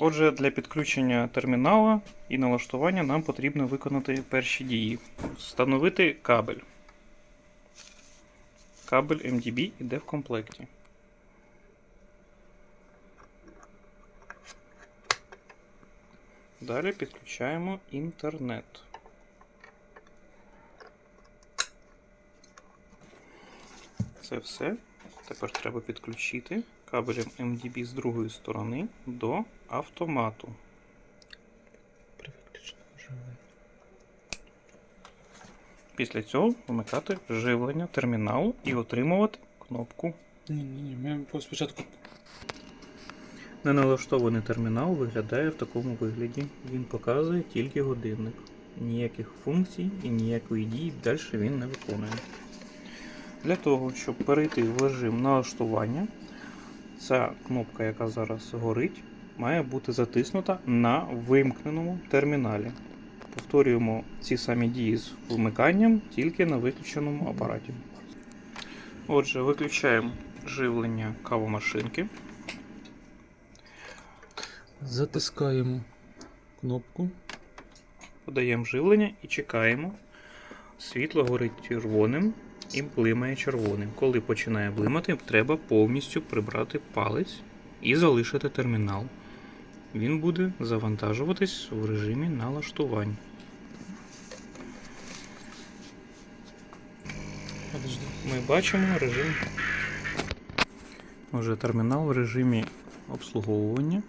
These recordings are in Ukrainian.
Отже, для підключення термінала і налаштування нам потрібно виконати перші дії. Встановити кабель. Кабель MDB йде в комплекті. Далі підключаємо інтернет. Це все. Тепер треба підключити кабелем MDB з другої сторони до автомату. Після цього вмикати живлення терміналу і отримувати кнопку. Ні, ні, ні, ми спочатку. Неналаштований термінал виглядає в такому вигляді. Він показує тільки годинник. Ніяких функцій і ніякої дії далі він не виконує. Для того, щоб перейти в режим налаштування, ця кнопка, яка зараз горить, має бути затиснута на вимкненому терміналі. Повторюємо ці самі дії з вмиканням тільки на виключеному апараті. Отже, виключаємо живлення кавомашинки. Затискаємо кнопку. Подаємо живлення і чекаємо. Світло горить червоним і блимає червоним. Коли починає блимати, треба повністю прибрати палець і залишити термінал. Він буде завантажуватись в режимі налаштувань. Ми бачимо режим. Отже, термінал в режимі обслуговування.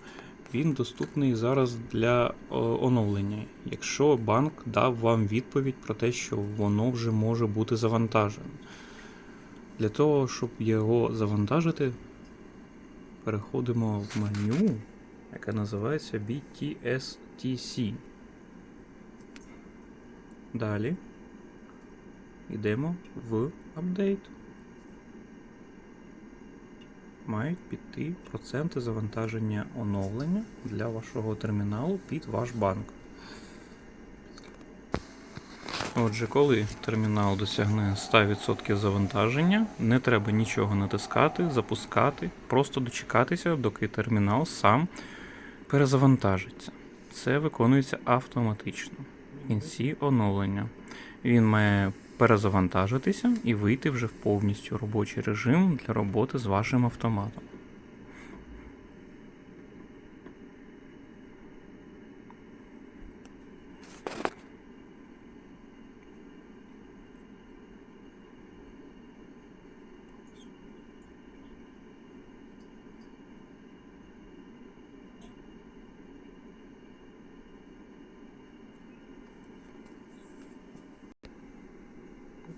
Він доступний зараз для оновлення. Якщо банк дав вам відповідь про те, що воно вже може бути завантажене. Для того, щоб його завантажити, переходимо в меню, яке називається BTSTC. Далі йдемо в апдейт. Мають піти проценти завантаження оновлення для вашого терміналу під ваш банк. Отже, коли термінал досягне 100% завантаження, не треба нічого натискати, запускати, просто дочекатися, доки термінал сам перезавантажиться. Це виконується автоматично в кінці оновлення. Він має перезавантажитися і вийти вже в повністю робочий режим для роботи з вашим автоматом.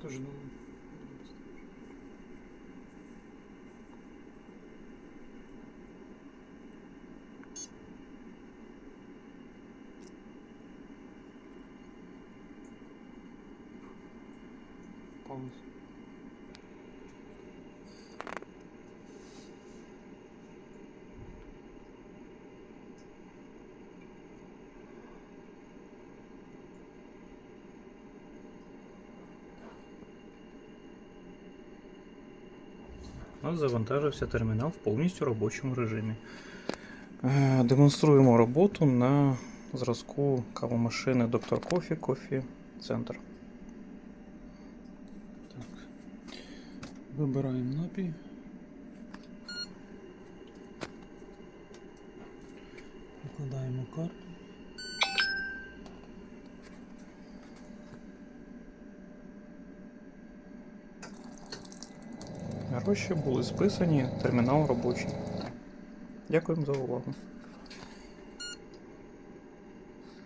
Теж думаю. Пауза. У нас завантажився термінал в повністю робочому режимі. Е, Демонструємо роботу на зразку кавомашини Dr. Coffee Coffee Center. Так. Вибираємо напій. Викладаємо карту. Гроші були списані, термінал робочий. Дякуємо за увагу.